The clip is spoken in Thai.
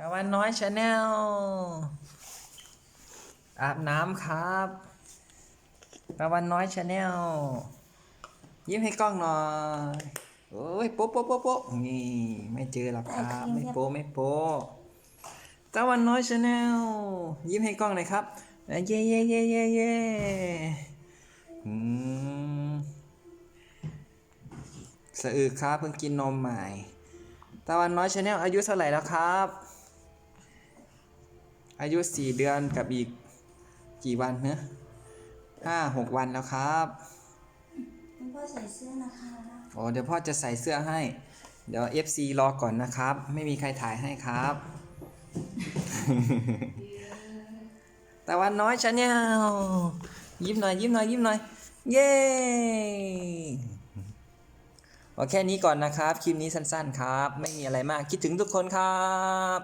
ตะวันน้อยชาแนลอาบน้ำครับตะวันน้อยชาแนลยิ้มให้กล้องหน่อยโอ้ยโป๊ะโป๊ะโป๊ะโป๊ะนี่ไม่เจอหรอกครับไม่โป๊ะไม่โป๊ะตะวันน้อยชาแนลยิ้มให้กล้องหน่อยครับเย้เย้เย้เย้เย้อืมสะอึกครับเพิ่งกินนมใหม่ตะวันน้อยชาแนลอายุเท่าไหร่แล้วครับ อายุสี่เดือนกับอีกกี่วันเนอะห้าหกวันแล้วครับคุณพ่อใส่เสื้อนะคะโอ้เดี๋ยวพ่อจะใส่เสื้อให้ เดี๋ยว FC รอก่อนนะครับ ไม่มีใครถ่ายให้ครับตะวันน้อยชาแนลยิ้มหน่อยยิ้มหน่อยยิ้มหน่อย เย้โอแค่นี้ก่อนนะครับ คลิปนี้สั้นๆครับ ไม่มีอะไรมากคิดถึงทุกคนครับ